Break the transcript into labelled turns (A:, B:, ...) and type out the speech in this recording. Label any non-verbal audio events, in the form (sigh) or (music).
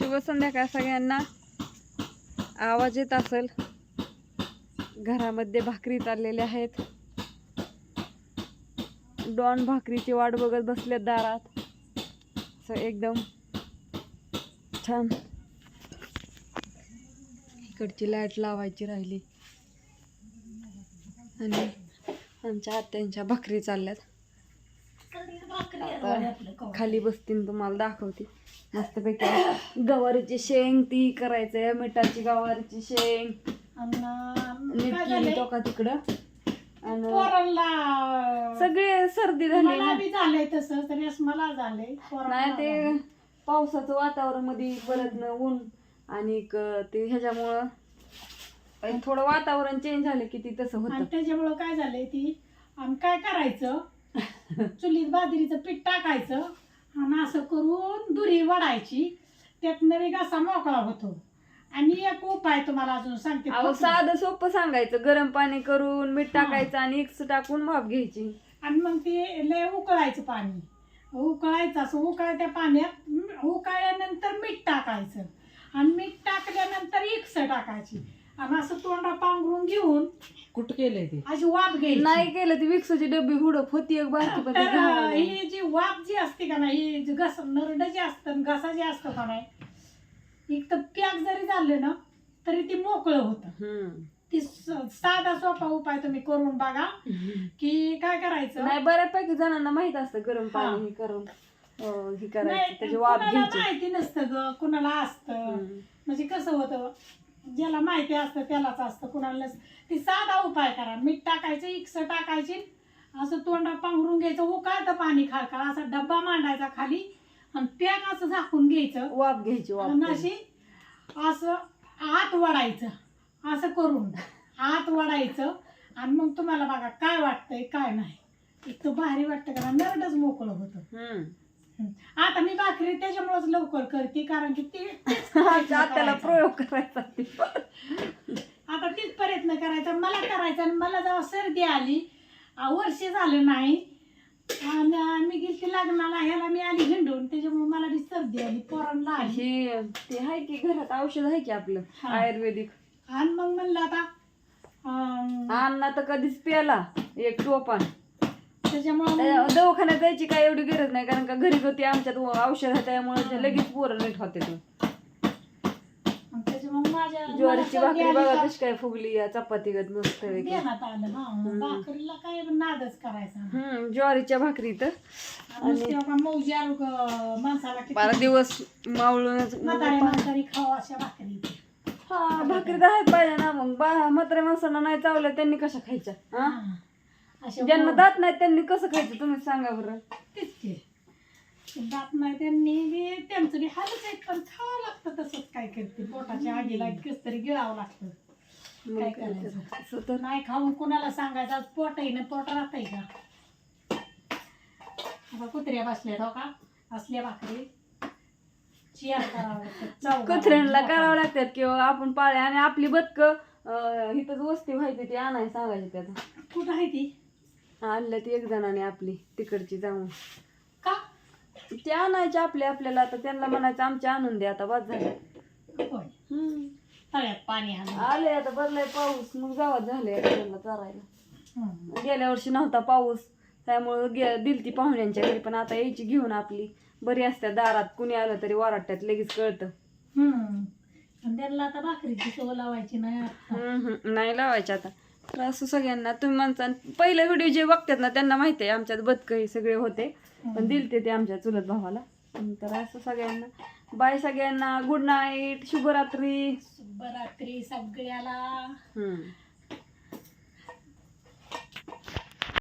A: शुभ संध्याकाळ सगळ्यांना? आवाज येत असेल. घरामध्ये भाकरी चाललेल्या आहेत. डॉन भाकरीची वाट बघत बसल्यात दारात. असं एकदम छान. इकडची लाइट लावायची राहिली. आणि आमच्या आत्यांच्या भाकरी चालल्यात. आता खाली बसतीन तुम्हाला दाखवते. मस्तपैकी गवारीची शेंग ती करायचंय मिठाची गवारीची शेंग. केली टोका तिकडं? सगळे सर्दी झाली
B: झालंय तसं तरी मला झालंय
A: नाही ते पावसाचं वातावरणमध्ये परत ऊन आणि क- ते ह्याच्यामुळं थोडं वातावरण चेंज झालं की ती तसं होतं.
B: त्याच्यामुळं काय झालंय ती आणि काय करायचं? चुलीत बाजरीचं पीठ टाकायचं आणि असं करून दुरी वडायची. त्यात नवी घासा मोकळा होतो. आणि एक उपाय तुम्हाला अजून सांगते.
A: अहो. साधं सोपं सांगायचं. गरम पाणी करून मीठ टाकायचं आणि एक्स टाकून भाप घ्यायची.
B: आणि मग ते लय उकळायचं पाणी. उकळायचं असं उकळत्या पाण्यात उकळल्यानंतर मीठ टाकायचं. आणि मीठ टाकल्यानंतर इक्स टाकायची. आणि असं तोंडा पांघरून घेऊन
C: कुठं केलंय ते
B: अशी वाफ घ्यायची
A: नाही केलं ती विक्सची डब्बी हुडप होती एक बारकी पण ती
B: तर
A: घालायला नाही.
B: ही जी वाफ जी असते का नाही ही जी घस नरड जे असतं घसा जे असतं का नाही एक तर पॅक जरी झालं ना तरी ती मोकळं होतं
A: हम्म.
B: ती स- साधा सोपा उपाय तुम्ही करून बघा की काय करायचं
A: नाही बऱ्यापैकी जणांना माहीत असतं गरम. पाणी हे करून अं, हे करायचं
B: नाही,
A: त्याची वाफ
B: कुणाला
A: घ्यायची
B: माहिती नसतं ग कुणाला असतं
A: हम्म.
B: म्हणजे कसं होतं ज्याला माहिती असतं त्यालाच असतं कुणाला नसतं. ती साधा उपाय करा. मीठ टाकायचं इक्स टाकायची असं तोंडा पांघरून घ्यायचं उकाळतं पाणी खाळखाळ असा डब्बा मांडायचा खाली आणि पॅक असं झाकून घ्यायचं.
A: वाफ घ्यायची
B: आणि. अशी असं आत वडायचं. असं करून आत वडायचं. आणि मग तुम्हाला बघा काय वाटतंय काय नाही. इतकं भारी वाटतं का नरडच मोकळं होतं. आता मी भाकरी त्याच्यामुळेच लवकर करते कारण की ती करायचा. (laughs)
A: प्रयोग करायचा ते.
B: आता तीच प्रयत्न करायचा मला करायचा आणि मला जेव्हा सर्दी आली आ, वर्ष झालं नाही आणि मी गेली लग्नाला ह्याला मी आली हिंडून त्याच्यामुळे मला बी सर्दी आली पोरांना आली
A: हे ते आहे की घरात औषध आहे की आपलं
B: हा.
A: आयुर्वेदिक
B: आणि मग म्हणलं आता अं,
A: अण्णा तर कधीच प्याला एक टोपान
B: त्याच्यामुळे
A: त्या दवाखान्यात जायची काय एवढी गरज नाही कारण का घरी होती आमच्यात औषध आहे त्यामुळे लगेच पोरं नीट होते ते.
B: त्याच्यामुळे माझ्या
A: ज्वारीची भाकरी बघा कशी काय फुगली या चपाती गत मस्त
B: देण्यात आलं भाकरीला काय नादच करायचा.
A: हम्म ज्वारीच्या भाकरी तर.
B: आणि नुसती बाबा मौजी आलू ग- माणसाला किती
A: बारा दिवस मावळूनच
B: म्हातारे म्हातारी खावा अशा भाकरी.
A: हा भाकरी तर आहे पाहिजे ना मग बा म्हाताऱ्या माणसांना नाही चावल्या त्यांनी कशा खायच्या? हा?
B: हा. अशा
A: ज्यांना दात नाही त्यांनी कसं खायचं? तुम्ही सांगा बरं.
B: तेच की. दात नाही त्यांनी बी त्यांचं बी हालच आहेत पण खावं लागतं तसंच काय करते. पोटाच्या आगीला कस तरी गिळावं लागतं.
A: मग
B: काय
A: काय
B: करायचं?
A: तर. असं तर.
B: नाही खाऊन कोणाला सांगायचं? आज पोट आहे ना पोट राहतंय का? आता कुत्र्या बसल्या हो का? असल्या भाकरी. चियार करावं लागतं चव
A: कुत्र्यांना
B: घालावी.
A: करावं लागतात किंवा आपण पाळे आणि आपली बदक इथंच वस्ती व्हायची ती आणाय सांगायची त्यात
B: कुठं आहे ती?
A: आणलं ती एक जणाने आपली तिकडची जाऊन
B: का
A: ते आणायचे आपले आपल्याला आता त्यांना म्हणायचं आमचे आणून द्या आता बाद झालं
B: होय
A: हम्म.
B: तळ्यात पाणी आलं
A: आले आता बदलाय पाऊस मग गावात झाले आता त्यांना चारायला
B: हम्म.
A: गेल्या वर्षी नव्हता पाऊस त्यामुळं गे दिलती पाहुण्यांच्या घरी पण आता यायची घेऊन आपली बरी असत्या दारात कुणी आलं तरी वराट्यात लगेच कळतं
B: हम्म. त्यांना आता भाकरीची सवय लावायची नाही आता.
A: हम्म, हम्म. नाही लावायचे आता तर असं सगळ्यांना तुम्ही म्हणता पहिलं व्हिडिओ जे बघतात ना त्यांना माहिती आहे आमच्यात बदक हे सगळे होते. पण दिलते ते आमच्या चुलत भावाला. तर असं सगळ्यांना. बाय सगळ्यांना. गुड नाईट शुभरात्री.
B: शुभरात्री सगळ्याला.